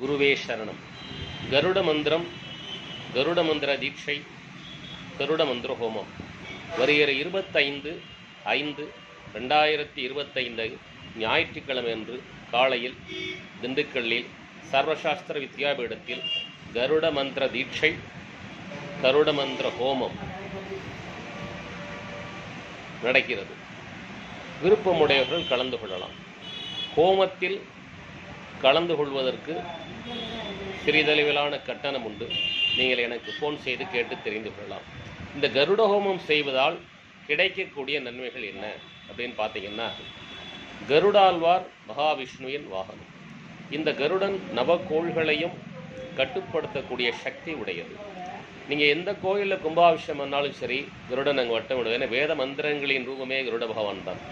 குருவே சரணம். கருட மந்திரம் கருட மந்திர தீட்சை கருட மந்திர ஹோமம். வருகிற இருபத்தைந்து ஐந்து ரெண்டாயிரத்தி இருபத்தைந்து ஞாயிற்றுக்கிழமை அன்று காலையில் திண்டுக்கல்லில் சர்வசாஸ்திர வித்யாபீடத்தில் கருட மந்திர தீட்சை கருட மந்திர ஹோமம் நடக்கிறது. விருப்பமுடையவர்கள் கலந்து கொள்ளலாம். ஹோமத்தில் கலந்து கொள்வதற்கு சிறிதளவிலான கட்டணம் உண்டு நீங்கள் எனக்கு ஃபோன் செய்து கேட்டு தெரிந்து கொள்ளலாம். இந்த கருட ஹோமம் செய்வதால் கிடைக்கக்கூடிய நன்மைகள் என்ன அப்படின்னு பார்த்தீங்கன்னா கருடாழ்வார் மகாவிஷ்ணுவின் வாகனம். இந்த கருடன் நவக்கோள்களையும் கட்டுப்படுத்தக்கூடிய சக்தி உடையது. நீங்கள் எந்த கோயிலில் கும்பாபிஷேகம் பண்ணாலும் சரி கருடன் அங்கே வட்டம் விடுவேன் ஏன்னா வேத மந்திரங்களின் ரூபமே கருட பகவான் தான்.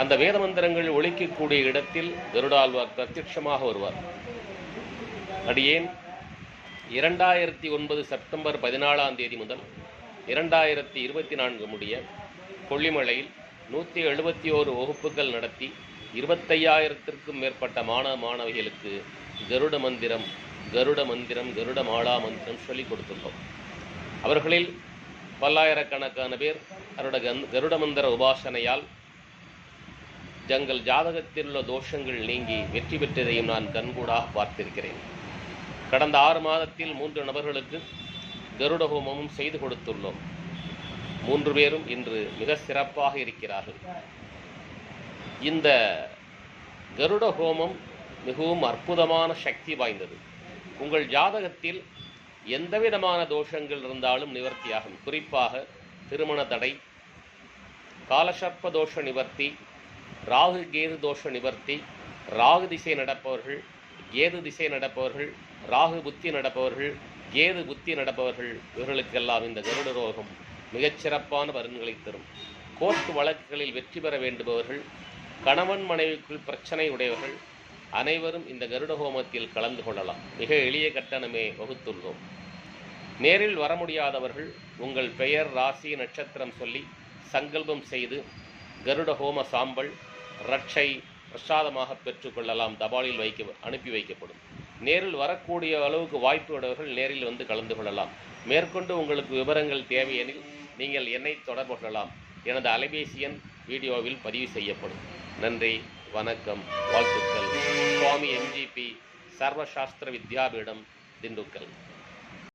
அந்த வேத மந்திரங்கள் ஒழிக்கக்கூடிய இடத்தில் கருடாழ்வார் பிரத்யட்சமாக வருவார். அடியேன் இரண்டாயிரத்தி ஒன்பது செப்டம்பர் பதினாலாம் தேதி முதல் இரண்டாயிரத்தி இருபத்தி நான்கு முடிய கொல்லிமலையில் நூற்றி எழுபத்தி ஓரு வகுப்புகள் நடத்தி இருபத்தையாயிரத்திற்கும் மேற்பட்ட மாணவ மாணவிகளுக்கு கருட மந்திரம் கருட மந்திரம் கருட மாலா மந்திரம் சொல்லிக் கொடுத்துள்ளோம். அவர்களில் பல்லாயிரக்கணக்கான பேர் அவரோட கருட மந்திர உபாசனையால் தங்கள் ஜாதகத்தில் உள்ள தோஷங்கள் நீங்கி வெற்றி பெற்றதையும் நான் கண்கூடாக பார்த்திருக்கிறேன். கடந்த ஆறு மாதத்தில் மூன்று நபர்களுக்கு கருட ஹோமமும் செய்து கொடுத்துள்ளோம். மூன்று பேரும் இன்று மிக சிறப்பாக இருக்கிறார்கள். இந்த கருட ஹோமம் மிகவும் அற்புதமான சக்தி வாய்ந்தது. உங்கள் ஜாதகத்தில் எந்தவிதமான தோஷங்கள் இருந்தாலும் நிவர்த்தியாகும். குறிப்பாக திருமண தடை காலசர்ப்ப தோஷ நிவர்த்தி ராகு கேது தோஷ நிவர்த்தி ராகு திசை நடப்பவர்கள் கேது திசை நடப்பவர்கள் ராகு புத்தி நடப்பவர்கள் கேது புத்தி நடப்பவர்கள் இவர்களுக்கெல்லாம் இந்த கருட ரோகம் மிகச்சிறப்பான பலன்களை தரும். கோர்ட் வழக்குகளில் வெற்றி பெற வேண்டுபவர்கள் கணவன் மனைவிக்குள் பிரச்சனை உடையவர்கள் அனைவரும் இந்த கருட ஹோமத்தில் கலந்து கொள்ளலாம். மிக எளிய கட்டணமே வகுத்துள்ளோம். நேரில் வர முடியாதவர்கள் உங்கள் பெயர் ராசி நட்சத்திரம் சொல்லி சங்கல்பம் செய்து கருட ஹோம சாம்பல் ரட்சை பிரசாதமாக பெற்றுக்கொள்ளலாம் தபாலில் வைக்க அனுப்பி வைக்கப்படும். நேரில் வரக்கூடிய அளவுக்கு வாய்ப்பு உடையவர்கள் நேரில் வந்து கலந்து கொள்ளலாம். மேற்கொண்டு உங்களுக்கு விவரங்கள் தேவையெனில் நீங்கள் என்னை தொடர்பு கொள்ளலாம். எனது அலைபேசி எண் வீடியோவில் பதிவு செய்யப்படும். நன்றி வணக்கம் வாழ்த்துக்கள். சுவாமி எம்ஜிபி சர்வசாஸ்திர வித்யாபீடம் திண்டுக்கல்.